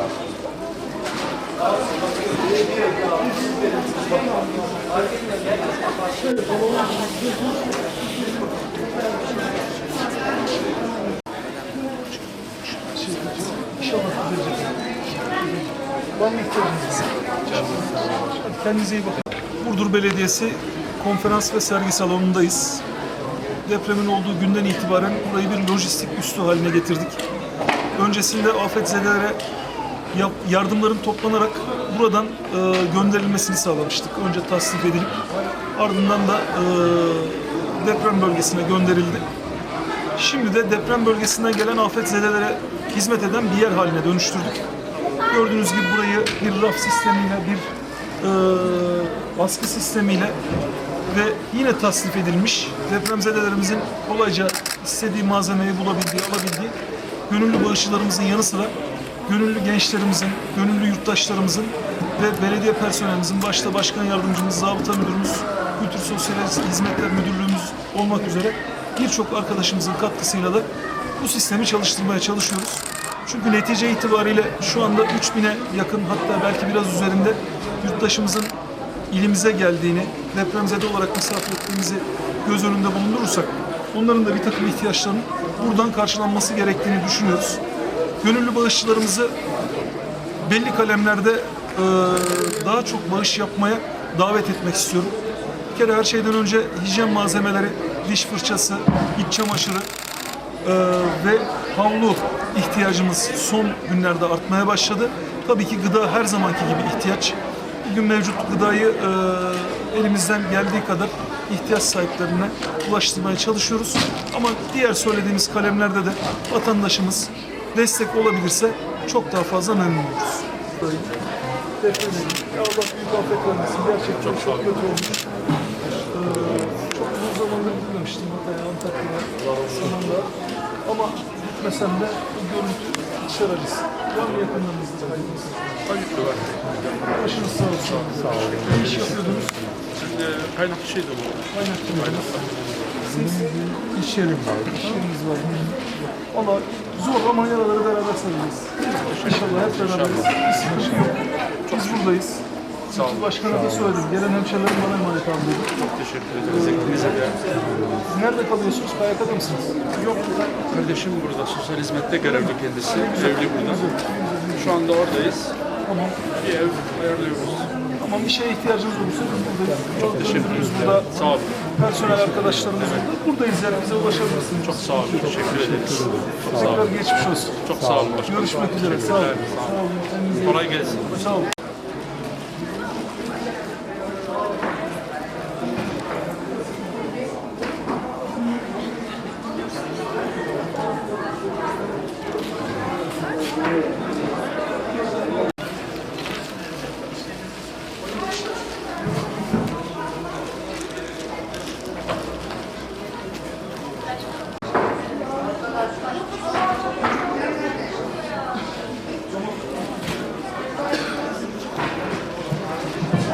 Var? Kendinize iyi bakın. Burdur Belediyesi konferans ve sergi salonundayız. Depremin olduğu günden itibaren burayı bir lojistik üstü haline getirdik. Öncesinde afetzedelere yardımların toplanarak buradan e, gönderilmesini sağlamıştık. Önce tasnif edilip ardından da e, deprem bölgesine gönderildi. Şimdi de deprem bölgesinden gelen afetzedelere hizmet eden bir yer haline dönüştürdük. Gördüğünüz gibi burayı bir raf sistemiyle, bir e, askı sistemiyle ve yine tasnif edilmiş depremzedelerimizin kolayca istediği malzemeyi bulabildiği, alabildiği gönüllü bağışçılarımızın yanı sıra gönüllü gençlerimizin, gönüllü yurttaşlarımızın ve belediye personelimizin başta başkan yardımcımız, zabıta müdürümüz, Kültür Sosyal Hizmetler Müdürlüğümüz olmak üzere birçok arkadaşımızın katkısıyla da bu sistemi çalıştırmaya çalışıyoruz. Çünkü netice itibariyle şu anda 3000'e yakın hatta belki biraz üzerinde yurttaşımızın ilimize geldiğini, depremzede olarak misafir ettiğimizi göz önünde bulundurursak onların da bir takım ihtiyaçlarının buradan karşılanması gerektiğini düşünüyoruz. Gönüllü bağışçılarımızı belli kalemlerde e, daha çok bağış yapmaya davet etmek istiyorum. Bir kere her şeyden önce hijyen malzemeleri, diş fırçası, iç çamaşırı e, ve havlu ihtiyacımız son günlerde artmaya başladı. Tabii ki gıda her zamanki gibi ihtiyaç. Bugün mevcut gıdayı e, elimizden geldiği kadar ihtiyaç sahiplerine ulaştırmaya çalışıyoruz. Ama diğer söylediğimiz kalemlerde de vatandaşımız destek olabilirse çok daha fazla memnun oluruz. Ya Allah büyük afet vermesin. Gerçekten çok, kötü olmuş. Ee, çok uzun zamandır gitmemiştim Hatay'a, Antakya'ya, Saman'da. Ama gitmesem de bu görüntü dışarı acısı. Var mı yakınlarınızda? Hayırlı var. Başınız sağ olsun. Sağ olun. Ne iş yapıyordunuz? Şimdi kaynak şey de bu. Kaynakçı mıydınız? Siz iş yerim var. İş yeriniz var. Ama zor ama yaraları beraber saracağız. İnşallah hep beraberiz. Bir sıkıntı yok. Biz buradayız. Sağ olun. Başkana da söyledim. Gelen hemşehrilerim bana emanet aldı. Çok teşekkür ederiz. Hepinize de. Siz nerede kalıyorsunuz? Kayakada mısınız? Yok. Kardeşim burada. Sosyal hizmette görevli kendisi. Evli burada. Şu anda oradayız. Tamam. Bir ev ayarlıyoruz. Tamam bir şeye ihtiyacınız olursa biz buradayız. Çok Teşekkür ederim. burada. Sağ olun. Personel arkadaşlarımız burada. Buradayız yani bize ulaşabilirsiniz. Çok sağ olun. Teşekkür ederiz. Tekrar geçmiş olsun. Çok sağ olun. Görüşmek üzere. Sağ olun. Sağ olun. Kolay gelsin. Sağ olun.